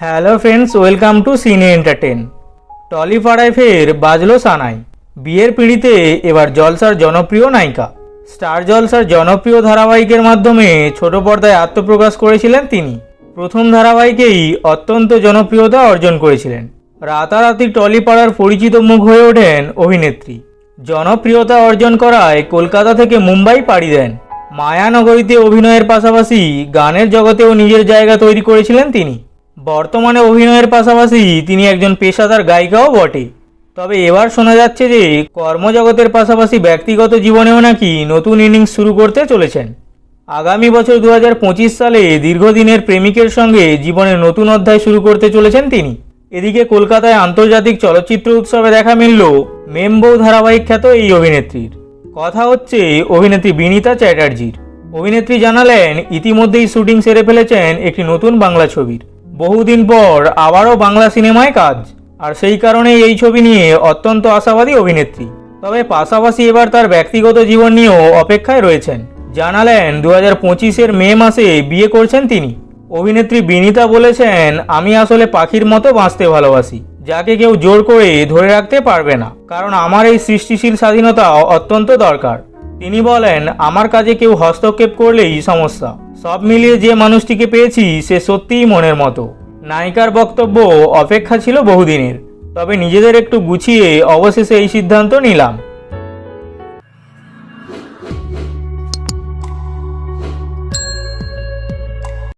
Hello friends, welcome to cine entertain টলিপাড়ায় ফের বাজলো সানাই। বিয়ের পিঁড়িতে এবার জলসার জনপ্রিয় নায়িকা। স্টার জলসার জনপ্রিয় ধারাবাহিকের মাধ্যমে ছোট পর্দায় আত্মপ্রকাশ করেছিলেন তিনি। প্রথম ধারাবাহিকেই অত্যন্ত জনপ্রিয়তা অর্জন করেছিলেন। রাতারাতি টলিপাড়ার পরিচিত মুখ হয়ে ওঠেন অভিনেত্রী। জনপ্রিয়তা অর্জন করায় কলকাতা থেকে মুম্বাই পাড়ি দেন। মায়ানগরীতে অভিনয়ের পাশাপাশি গানের জগতেও নিজের জায়গা তৈরি করেছিলেন তিনি। বর্তমানে অভিনয়ের পাশাপাশি তিনি একজন পেশাদার গায়িকাও বটে। তবে এবার শোনা যাচ্ছে যে, কর্মজগতের পাশাপাশি ব্যক্তিগত জীবনেও নাকি নতুন ইনিংস শুরু করতে চলেছেন। আগামী বছর দু হাজার পঁচিশ সালে দীর্ঘদিনের প্রেমিকের সঙ্গে জীবনের নতুন অধ্যায় শুরু করতে চলেছেন তিনি। এদিকে কলকাতায় আন্তর্জাতিক চলচ্চিত্র উৎসবে দেখা মিলল মেমবৌ ধারাবাহিক খ্যাত এই অভিনেত্রীর। কথা হচ্ছে অভিনেত্রী বিনীতা চ্যাটার্জির। অভিনেত্রী জানালেন, ইতিমধ্যেই শুটিং সেরে ফেলেছেন একটি নতুন বাংলা ছবির। বহুদিন পর আবারও বাংলা সিনেমায় কাজ। আর সেই কারণেই এই ছবি নিয়ে অত্যন্ত আশাবাদী অভিনেত্রী। তবে পাশাপাশি এবার তার ব্যক্তিগত জীবন নিয়েও অপেক্ষায় রয়েছেন। জানালেন দু হাজার পঁচিশের মে মাসে বিয়ে করছেন তিনি। অভিনেত্রী বিনীতা বলেছেন, আমি আসলে পাখির মতো বাঁচতে ভালোবাসি, যাকে কেউ জোর করে ধরে রাখতে পারবে না। কারণ আমার এই সৃষ্টিশীল স্বাধীনতা অত্যন্ত দরকার। তিনি বলেন, আমার কাজে কেউ হস্তক্ষেপ করলেই সমস্যা। সব মিলিয়ে যে মানুষটিকে পেয়েছি, সে সত্যিই মনের মতো। নায়িকার বক্তব্য অপেক্ষা ছিল বহুদিনের। তবে নিজেদের একটু গুছিয়ে অবশেষে এই সিদ্ধান্ত নিলাম।